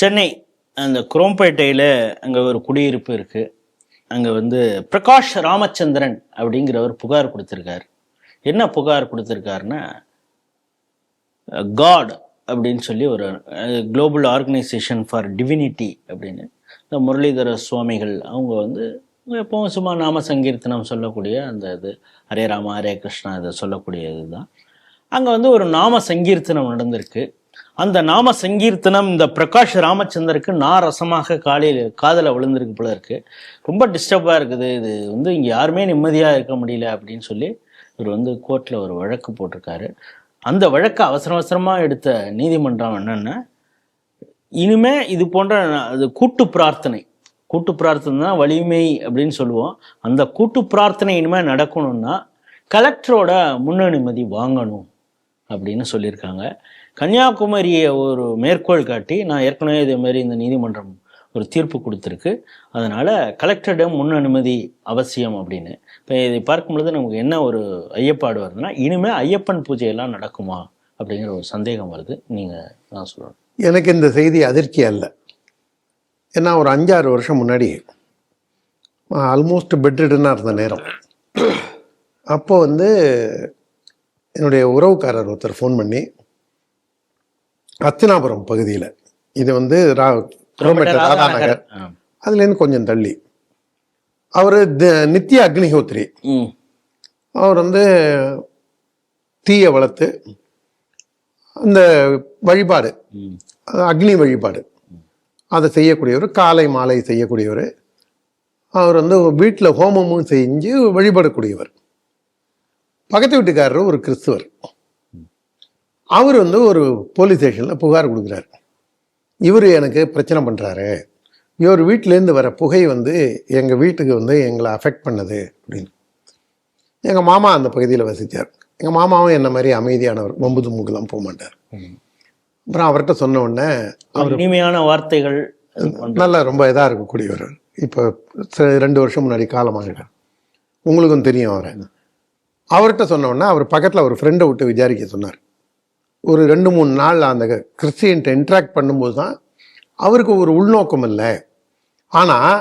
சென்னை அந்த குரோம்பேட்டையில் அங்கே ஒரு குடியிருப்பு இருக்குது அங்கே வந்து பிரகாஷ் ராமச்சந்திரன் அப்படிங்கிறவர் புகார் கொடுத்துருக்கார். என்ன புகார் கொடுத்துருக்காருன்னா காட் அப்படின்னு சொல்லி ஒரு குளோபல் ஆர்கனைசேஷன் ஃபார் டிவினிட்டி அப்படின்னு. இந்த முரளிதர சுவாமிகள் அவங்க வந்து எப்பவும் சும்மா நாம சங்கீர்த்தனம் சொல்லக்கூடிய அந்த இது ஹரே ராமா ஹரே கிருஷ்ணா இதை சொல்லக்கூடிய இதுதான் அங்கே வந்து ஒரு நாம சங்கீர்த்தனம் நடந்திருக்கு. அந்த நாம சங்கீர்த்தனம் இந்த பிரகாஷ் ராமச்சந்தருக்கு நான் ரசமாக காலையில் காதல விழுந்திருக்கு போல இருக்கு. ரொம்ப டிஸ்டர்பாக இருக்குது. இது வந்து இங்கே யாருமே நிம்மதியாக இருக்க முடியல அப்படின்னு சொல்லி இவர் வந்து கோர்ட்டில் ஒரு வழக்கு போட்டிருக்காரு. அந்த வழக்கை அவசர அவசரமாக எடுத்த நீதிமன்றம் என்னென்னா இனிமே இது போன்ற அது கூட்டு பிரார்த்தனை. கூட்டு பிரார்த்தனை தான் வலிமை அப்படின்னு சொல்லுவோம். அந்த கூட்டு பிரார்த்தனை இனிமேல் நடக்கணும்னா கலெக்டரோட முன்னனுமதி வாங்கணும் அப்படின்னு சொல்லியிருக்காங்க. கன்னியாகுமரியை ஒரு மேற்கோள் காட்டி நான் ஏற்கனவே இதே மாதிரி இந்த நீதிமன்றம் ஒரு தீர்ப்பு கொடுத்துருக்கு. அதனால் கலெக்டரிடம் முன் அனுமதி அவசியம் அப்படின்னு. இப்போ இதை பார்க்கும்பொழுது நமக்கு என்ன ஒரு ஐயப்பாடு வருதுன்னா இனிமேல் ஐயப்பன் பூஜையெல்லாம் நடக்குமா அப்படிங்கிற ஒரு சந்தேகம் வருது. நீங்கள் நான் சொல்லணும்? எனக்கு இந்த செய்தி அதிர்ச்சி அல்ல. ஏன்னா ஒரு அஞ்சாறு வருஷம் முன்னாடி ஆல்மோஸ்ட் பெட்ரிடனாக இருந்த நேரம். அப்போது வந்து என்னுடைய உறவுக்காரர் ஒருத்தர் ஃபோன் பண்ணி அத்தினாபுரம் பகுதியில். இது வந்து ரா கிலோமீட்டர் ராதாநகர். அதுலேருந்து கொஞ்சம் தள்ளி. அவர் நித்திய அக்னிஹோத்ரி. அவர் வந்து தீயை வளர்த்து அந்த வழிபாடு அக்னி வழிபாடு அதை செய்யக்கூடியவர் காலை மாலை செய்யக்கூடியவர். அவர் வந்து வீட்டில் ஹோமமும் செஞ்சு வழிபடக்கூடியவர். பக்கத்து வீட்டுக்காரர் ஒரு கிறிஸ்துவர். அவர் வந்து ஒரு போலீஸ் ஸ்டேஷனில் புகார் கொடுக்குறாரு. இவர் எனக்கு பிரச்சனை பண்ணுறாரு இவர் வீட்டிலேருந்து வர புகை வந்து எங்கள் வீட்டுக்கு வந்து எங்களை அஃபெக்ட் பண்ணுது அப்படின்னு. எங்கள் மாமா அந்த பகுதியில் வசித்தார் எங்கள் மாமாவும் என்ன மாதிரி அமைதியானவர் வம்பு தும்புக்கெல்லாம் போக மாட்டார். அப்புறம் அவர்கிட்ட சொன்ன உடனே இனிமையான வார்த்தைகள் நல்ல ரொம்ப இதாக இருக்கக்கூடியவர். இப்போ ரெண்டு வருஷம் முன்னாடி காலமாகிட்டார் உங்களுக்கும் தெரியும் அவரை. அவர்கிட்ட சொன்ன உடனே அவர் பக்கத்தில் ஒரு ஃப்ரெண்டை விட்டு விசாரிக்க சொன்னார். ஒரு ரெண்டு மூணு நாள் அந்த கிறிஸ்டியன்ட்ட இன்ட்ராக்ட் பண்ணும்போது தான் அவருக்கு ஒரு உள்நோக்கம் இல்லை. ஆனால்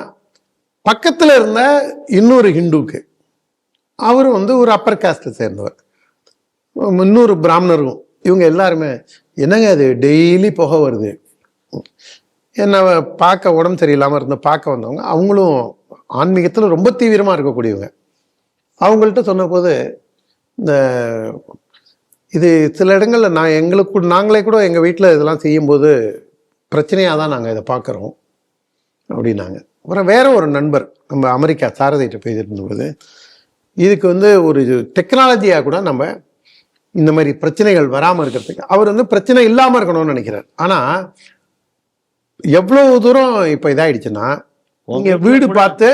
பக்கத்தில் இருந்த இன்னொரு ஹிந்துக்கு அவர் வந்து ஒரு அப்பர் காஸ்ட்டை சேர்ந்தவர். இன்னொரு பிராமணரும் இவங்க எல்லாருமே என்னங்க அது டெய்லி புகை வருது. என்னை பார்க்க உடம்பு சரியில்லாமல் இருந்த பார்க்க வந்தவங்க அவங்களும் ஆன்மீகத்தில் ரொம்ப தீவிரமாக இருக்கக்கூடியவங்க. அவங்கள்ட்ட சொன்னபோது இந்த இது சில இடங்களில் நான் எங்களுக்கு நாங்களே கூட எங்கள் வீட்டில் இதெல்லாம் செய்யும்போது பிரச்சனையாக தான் நாங்கள் இதை பார்க்குறோம் அப்படின்னாங்க. அப்புறம் வேற ஒரு நண்பர் நம்ம அமெரிக்கா சாரதிட்ட போயிருந்தபோது இதுக்கு வந்து ஒரு டெக்னாலஜியாக கூட நம்ம இந்த மாதிரி பிரச்சனைகள் வராமல் இருக்கிறதுக்கு அவர் வந்து பிரச்சனை இல்லாமல் இருக்கணும்னு நினைக்கிறார். ஆனால் எவ்வளவு தூரம் இப்போ இதாயிடுச்சுன்னா நீங்க வீடு பார்த்து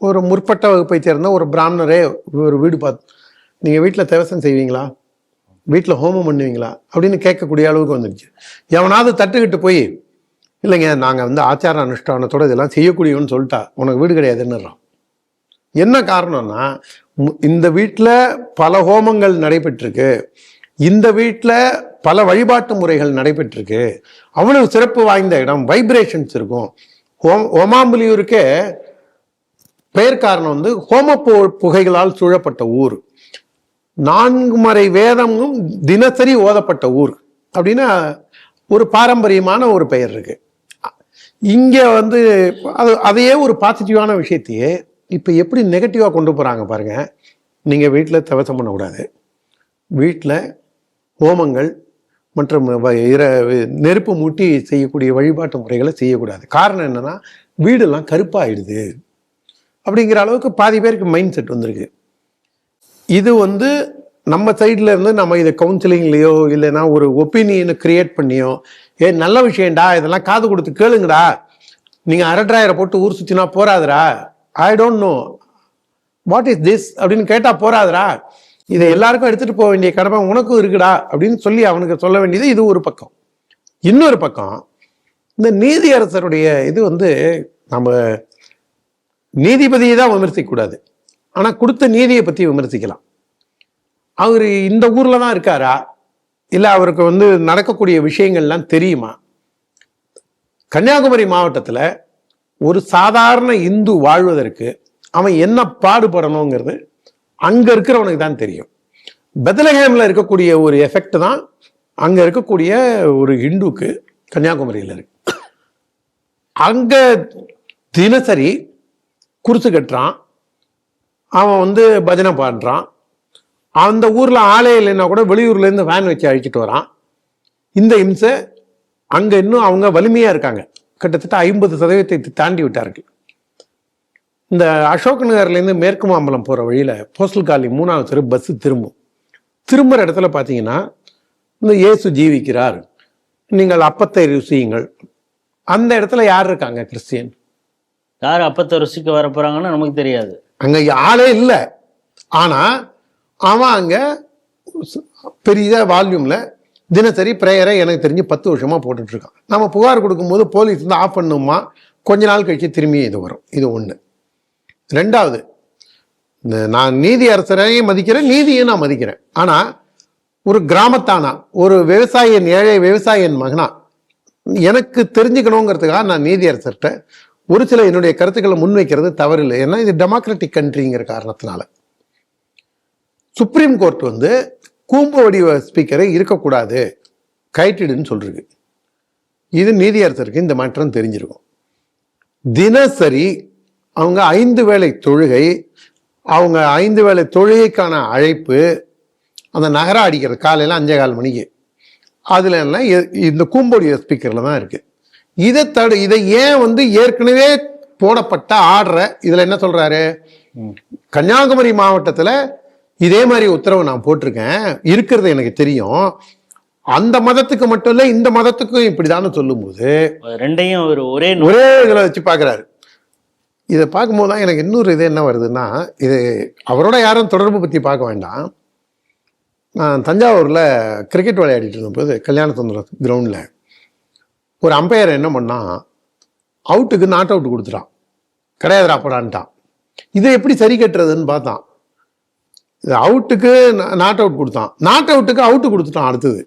ஒரு முற்பட்ட வகுப்பை சேர்ந்த ஒரு பிராமணரே ஒரு வீடு பார்த்து நீங்க வீட்டில் தேவசம் செய்வீங்களா? வீட்டில் ஹோமம் பண்ணுவீங்களா? அப்படின்னு கேட்கக்கூடிய அளவுக்கு வந்துடுச்சு எவனாவது தட்டுக்கிட்டு போய் இல்லைங்க நாங்கள் வந்து ஆச்சார அனுஷ்டானத்தோடு இதெல்லாம் செய்யக்கூடியவன்னு சொல்லிட்டா உனக்கு வீடு கிடையாதுன்னுறான் என்ன காரணம்னா இந்த வீட்டில் பல ஹோமங்கள் நடைபெற்றிருக்கு. இந்த வீட்டில் பல வழிபாட்டு முறைகள் நடைபெற்றிருக்கு. அவ்வளவு சிறப்பு வாய்ந்த இடம் வைப்ரேஷன்ஸ் இருக்கும். ஹோம் ஹோமாம்புலியூருக்கே பெயர் காரணம் வந்து ஹோம பு- புகைகளால் சூழப்பட்ட ஊர். நான்கு மறை வேதமும் தினசரி ஓதப்பட்ட ஊர் அப்படின்னா ஒரு பாரம்பரியமான ஒரு பெயர் இருக்கு. இங்கே வந்து அது அதையே ஒரு பாசிட்டிவான விஷயத்தையே இப்போ எப்படி நெகட்டிவாக கொண்டு போகிறாங்க பாருங்க. நீங்கள் வீட்டில் தவசம் பண்ணக்கூடாது. வீட்டில் ஹோமங்கள் மற்றும் வ- இர நெருப்பு மூட்டி செய்யக்கூடிய வழிபாட்டு முறைகளை செய்யக்கூடாது. காரணம் என்னன்னா வீடெல்லாம் கருப்பாயிடுது. அப்படிங்கிற அளவுக்கு பாதி பேருக்கு மைண்ட் செட் வந்திருக்கு. இது வந்து நம்ம சைடில் இருந்து நம்ம இதை கவுன்சிலிங்லேயோ இல்லைன்னா ஒரு ஒப்பீனியனை கிரியேட் பண்ணியோ ஏ நல்ல விஷயம்டா இதெல்லாம் காது கொடுத்து கேளுங்கடா. நீங்கள் அரட்ராயரை போட்டு ஊர் சுற்றினா போறாதுடா. I don't know what is this அப்படின்னு கேட்டால் போறாதுடா. இதை எல்லாருக்கும் எடுத்துட்டு போக வேண்டிய கடமை உனக்கும் இருக்குடா அப்படின்னு சொல்லி அவனுக்கு சொல்ல வேண்டியது இது ஒரு பக்கம். இன்னொரு பக்கம் இந்த நீதியரசருடைய இது வந்து நம்ம நீதிபதியை தான் விமர்சிக்கக்கூடாது. ஆனால் கொடுத்த நீதியை பற்றி விமர்சிக்கலாம். அவர் இந்த ஊரில் தான் இருக்காரா? இல்லை அவருக்கு வந்து நடக்கக்கூடிய விஷயங்கள்லாம் தெரியுமா? கன்னியாகுமரி மாவட்டத்தில் ஒரு சாதாரண இந்து வாழ்வதற்கு அவன் என்ன பாடுபடணுங்கிறது அங்கே இருக்கிறவனுக்கு தான் தெரியும். பெதலஹேமில் இருக்கக்கூடிய ஒரு எஃபெக்ட் தான் அங்கே இருக்கக்கூடிய ஒரு இந்துக்கு கன்னியாகுமரியில் இருக்கு. அங்கே தினசரி குருசு கட்டுறான். அவன் வந்து பஜனை பாடுறான். அந்த ஊரில் ஆளே இல்லைன்னா கூட வெளியூர்லேருந்து வேன் வச்சு அழிச்சிட்டு வரான். இந்த இம்சை அங்கே இன்னும் அவங்க வலிமையாக இருக்காங்க. கிட்டத்தட்ட ஐம்பது சதவீதத்தை தாண்டி விட்டார்கள். இந்த அசோக் நகர்லேருந்து மேற்கு மாம்பலம் போகிற வழியில் போஸ்டல் காலி மூணாவது தெரு பஸ்ஸு திரும்பும். திரும்புகிற இடத்துல பார்த்தீங்கன்னா இந்த இயேசு ஜீவிக்கிறார். நீங்கள் அப்பத்தை ருசியுங்கள். அந்த இடத்துல யார் இருக்காங்க கிறிஸ்டியன்? யார் அப்பத்தை ருசிக்க வர போகிறாங்கன்னு நமக்கு தெரியாது. அங்கே ஆளே இல்லை. ஆனால் அவன் அங்கே பெரிய வால்யூமில் தினசரி ப்ரேயரை எனக்கு தெரிஞ்சு பத்து வருஷமாக போட்டுட்ருக்கான் நம்ம புகார் கொடுக்கும்போது போலீஸ் வந்து ஆஃப் பண்ணுமா? கொஞ்ச நாள் கழித்து திரும்பி இது வரும். இது ஒன்று ரெண்டாவது இந்த நான் நீதி அரசரையும் மதிக்கிறேன் நீதியும் நான் மதிக்கிறேன். ஆனால் ஒரு கிராமத்தானா ஒரு விவசாயியின் ஏழை விவசாயியின் மகனா எனக்கு தெரிஞ்சுக்கணுங்கிறதுக்காக நான் நீதியரசர்கிட்ட ஒரு சில என்னுடைய கருத்துக்களை முன்வைக்கிறது தவறில்லை. ஏன்னா இது டெமோக்ராட்டிக் கண்ட்ரிங்கிற காரணத்தினால. சுப்ரீம் கோர்ட் வந்து கூம்பு வடிவ ஸ்பீக்கரை இருக்கக்கூடாது. கைட்டிடுன்னு சொல்லிருக்கு. இது நீதியரசருக்கு இந்த மாற்றம் தெரிஞ்சிருக்கும். தினசரி அவங்க ஐந்து வேளை தொழுகை அவங்க ஐந்து வேளை தொழுகைக்கான அழைப்பு அந்த நகரா அடிக்கிறது காலையில் அஞ்சே கால் மணிக்கு. அதில் எல்லாம் எ- இந்த கூம்பொடிய ஸ்பீக்கரில் தான் இருக்குது இதை தடு இதை ஏன் வந்து ஏற்கனவே போடப்பட்ட ஆர்டரை இதுல என்ன சொல்றாரு? கன்னியாகுமரி மாவட்டத்துல இதே மாதிரி உத்தரவு நான் போட்டிருக்கேன். இருக்கிறது எனக்கு தெரியும். அந்த மதத்துக்கு மட்டும் இல்ல இந்த மதத்துக்கும் இப்படிதான்னு சொல்லும்போது ரெண்டையும் ஒரே நோ- ஒரே இதில் வச்சு பார்க்குறாரு இதை பார்க்கும்போது தான் எனக்கு இன்னொரு இது என்ன வருதுன்னா இது அவரோட யாரும் தொடர்பு பற்றி பார்க்க வேண்டாம். நான் தஞ்சாவூரில் கிரிக்கெட் விளையாடிட்டு இருந்தபோது கல்யாணசுந்தரம் கிரவுண்டில் ஒரு அம்பையர் என்ன பண்ணான் அவுட்டுக்கு நாட் அவுட் கொடுத்துட்டான். கிடையாதுடா போடான்ட்டான். இதை எப்படி சரி கட்டுறதுன்னு பார்த்தான். இது அவுட்டுக்கு நாட் அவுட் கொடுத்தான். நாட் அவுட்டுக்கு அவுட்டு கொடுத்துட்டான் அடுத்தது.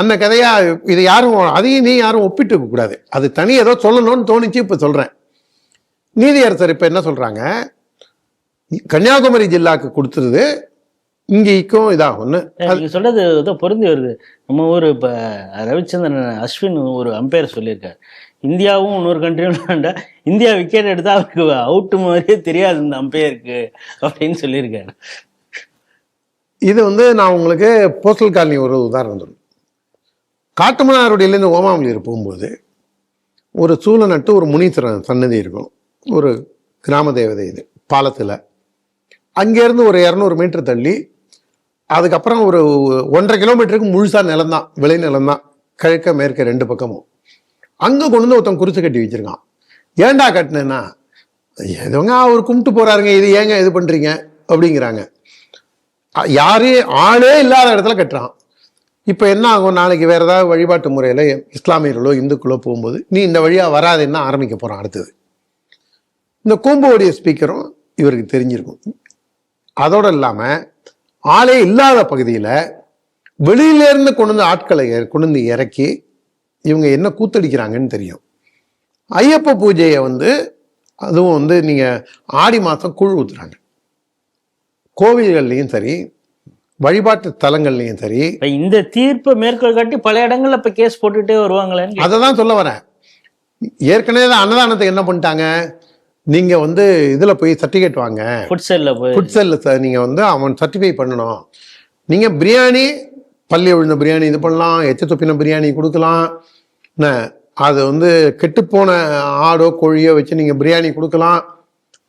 அந்த கதையா இது யாரும் அதையும் நீ யாரும் ஒப்பிட்டு கூடாது. அது தனி ஏதோ சொல்லணும்னு தோணுச்சு இப்ப சொல்றேன். நீதியரசர் இப்ப என்ன சொல்றாங்க? கன்னியாகுமரி ஜில்லாக்கு கொடுத்துருது இங்கேக்கும் இதாகும்னு நீங்க சொல்றது ஏதோ பொருந்தி வருது. நம்ம ஊர் இப்ப ரவிச்சந்திரன் அஸ்வின் ஒரு அம்பையர் சொல்லியிருக்காரு. இந்தியாவும் இன்னொரு கண்ட்ரியும் விளையாண்டா இந்தியா விக்கெட் எடுத்தா அவருக்கு அவுட் மாதிரியே தெரியாது இந்த அம்பையருக்கு அப்படின்னு சொல்லியிருக்காரு. இது வந்து நான் உங்களுக்கு போஸ்டல் காலனி ஒரு உதாரணம் சொல்றேன். காட்டுமன்னாருடையிலேருந்து ஓமாமலியர் போகும்போது ஒரு சூளை நட்டு ஒரு முனீஸ்வரன் சன்னதி இருக்கும். ஒரு கிராம தேவதை இது பாலத்தில். அங்கேருந்து ஒரு இரநூறு மீட்டர் தள்ளி அதுக்கப்புறம் ஒரு ஒன்றரை கிலோமீட்டருக்கு முழுசாக நிலம்தான் விளை நிலம்தான். கிழக்க மேற்க ரெண்டு பக்கமும். அங்கே கொண்டு வந்து ஒருத்தன் குறிச்சு கட்டி வச்சுருக்கான். ஏன்டா கட்டினேன்னா எதுவங்க அவர் கும்பிட்டு போகிறாருங்க இது ஏங்க இது பண்ணுறீங்க அப்படிங்கிறாங்க. யாரே? ஆளே இல்லாத இடத்துல கட்டுறான். இப்போ என்ன ஆகும்? நாளைக்கு வேறு ஏதாவது வழிபாட்டு முறையில் இஸ்லாமியர்களோ இந்துக்களோ போகும்போது நீ இந்த வழியாக வராதுன்னு ஆரம்பிக்க போகிறான் அடுத்தது? இந்த கூம்புவோடைய ஸ்பீக்கரும் இவருக்கு தெரிஞ்சிருக்கும். அதோடு இல்லாமல் ஆளே இல்லாத பகுதியில் வெளியில இருந்து கொண்டு வந்து ஆட்களை கொண்டு வந்து இறக்கி இவங்க என்ன கூத்தடிக்கிறாங்கன்னு தெரியும். ஐயப்ப பூஜையை வந்து அதுவும் வந்து நீங்க ஆடி மாசம் கூழ் ஊத்துறாங்க. கோவில்கள்லையும் சரி வழிபாட்டு தலங்கள்லையும் சரி. இந்த தீர்ப்பை மேற்கோள் காட்டி பல இடங்கள்ல இப்ப கேஸ் போட்டுட்டே வருவாங்களேன்னு அதை தான் சொல்ல வரேன். ஏற்கனவே தான் அன்னதானத்துக்கு என்ன பண்ணிட்டாங்க? நீங்க வந்து இதுல போய் சர்டிஃபிகேட் வாங்க. ஃபுட் செல்ல போய். ஃபுட் செல்ல நீங்க வந்து அவன் சர்டிஃபை பண்ணணும். நீங்க பிரியாணி பள்ளி விழுந்த பிரியாணி இது பண்ணலாம் எச்ச தொப்பின பிரியாணி கொடுக்கலாம். என்ன அது வந்து கெட்டுப்போன ஆடோ கோழியோ வச்சு நீங்க பிரியாணி கொடுக்கலாம்.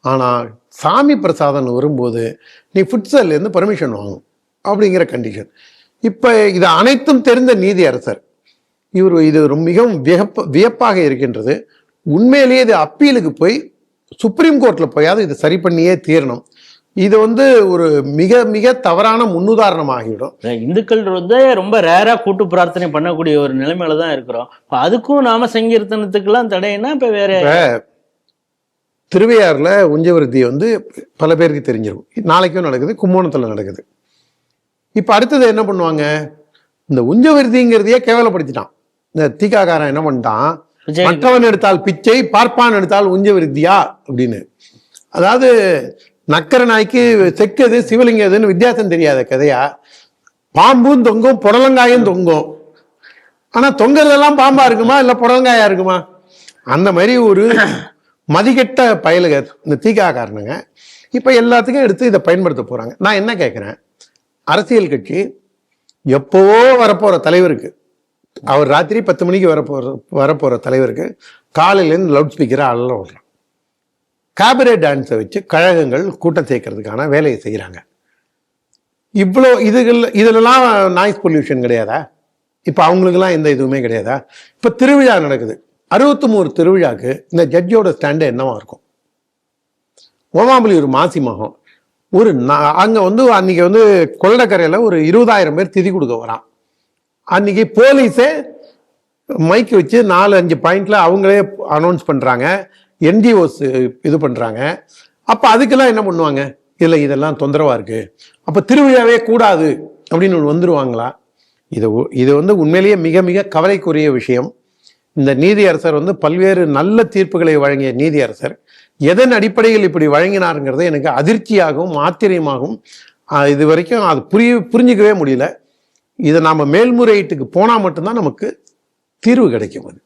ஆனா சாமி பிரசாதம் வரும்போது நீ ஃபுட் இருந்து பர்மிஷன் வாங்கணும் அப்படிங்கிற கண்டிஷன் இப்ப இது அனைத்தும் தெரிந்த நீதி அரசர் இவர் இது ரொம்ப மிகவும் வியப்ப வியப்பாக இருக்கின்றது. உண்மையிலேயே இது அப்பீலுக்கு போய் சுப்ரீம் கோர்ட்ல போயாவது இது சரி பண்ணியே தீரணும். இது வந்து ஒரு மிக மிக தவறான முன்னுதாரணமாகிவிடும். இந்துக்கள் வந்து ரொம்ப ரேரா கூட்டு பிரார்த்தனை பண்ணக்கூடிய ஒரு நிலைமையில தான் இருக்கிறோம். இப்ப அதுக்கும் நாம சங்கீர்த்தனத்துக்கெல்லாம் தடைன்னா இப்ப வேற திருவையாறுல உஞ்சவிருத்தி வந்து பல பேருக்கு தெரிஞ்சிருக்கும். நாளைக்கும் நடக்குது கும்போணத்துல நடக்குது. இப்ப அடுத்தது என்ன பண்ணுவாங்க? இந்த உஞ்சவிருத்திங்கிறதையே கேவலப்படுத்திட்டான். இந்த தீக்காக்காரன் என்ன பண்ணிட்டான்? மற்றவன் எடுத்தால் பிச்சை பார்ப்பான் எடுத்தால் உஞ்ச விருத்தியா? அப்படின்னு. அதாவது நக்கர நாய்க்கு செக்கது சிவலிங்கம் எதுன்னு வித்தியாசம் தெரியாத கதையா? பாம்பும் தொங்கும் புடலங்காயும் தொங்கும். ஆனா தொங்குறதெல்லாம் பாம்பா இருக்குமா இல்ல புடலங்காயா இருக்குமா? அந்த மாதிரி ஒரு மதிக்கெட்ட பயலுக இந்த தீக்காக்காரனுங்க இப்ப எல்லாத்துக்கும் எடுத்து இதை பயன்படுத்த போறாங்க. நான் என்ன கேட்கிறேன் அரசியல் கட்சி எப்போவோ வரப்போற தலைவருக்கு அவர் ராத்திரி பத்து மணிக்கு வரப்போற வரப்போற தலைவருக்கு காலையிலேருந்து லவுட் ஸ்பீக்கரை அள்ள விடுறான் காபரே டான்ஸை வச்சு கழகங்கள் கூட்டம் சேர்க்கறதுக்கான வேலையை செய்கிறாங்க இவ்வளோ இதுகள் இதிலெல்லாம் நாய்ஸ் பொல்யூஷன் கிடையாதா? இப்போ அவங்களுக்கெல்லாம் எந்த இதுவுமே கிடையாதா? இப்போ திருவிழா நடக்குது. அறுபத்தி மூணு திருவிழாக்கு இந்த ஜட்ஜோட ஸ்டாண்டு என்னவா இருக்கும்? ஓமாம்பலி ஒரு மாசி மகம். ஒரு அங்கே வந்து அன்னைக்கு வந்து கொள்ளக்கரையில் ஒரு இருபதாயிரம் பேர் திதி கொடுக்க வரான். அன்னைக்கு போலீஸே மைக் வச்சு நாலு அஞ்சு பாயிண்ட்ல அவங்களே அனௌன்ஸ் பண்றாங்க. என்ஜிஓஸ் இது பண்றாங்க. அப்ப அதுக்கெல்லாம் என்ன பண்ணுவாங்க? இல்ல இதெல்லாம் தொந்தரவா இருக்கு. அப்ப திருவிழாவே கூடாது அப்படின்னு ஒன்று வந்துருவாங்களா? இது இது வந்து உண்மையிலேயே மிக மிக கவலைக்குரிய விஷயம். இந்த நீதியரசர் வந்து பல்வேறு நல்ல தீர்ப்புகளை வழங்கிய நீதியரசர். எதன் அடிப்படையில் இப்படி வழங்கினாருங்கிறது எனக்கு அதிர்ச்சியாகவும் ஆச்சரியமாகவும் இது வரைக்கும் அது புரிய புரிஞ்சிக்கவே முடியல. இதை நாம் மேல்முறையீட்டுக்கு போனால் மட்டும்தான் நமக்கு தீர்வு கிடைக்கும் அது.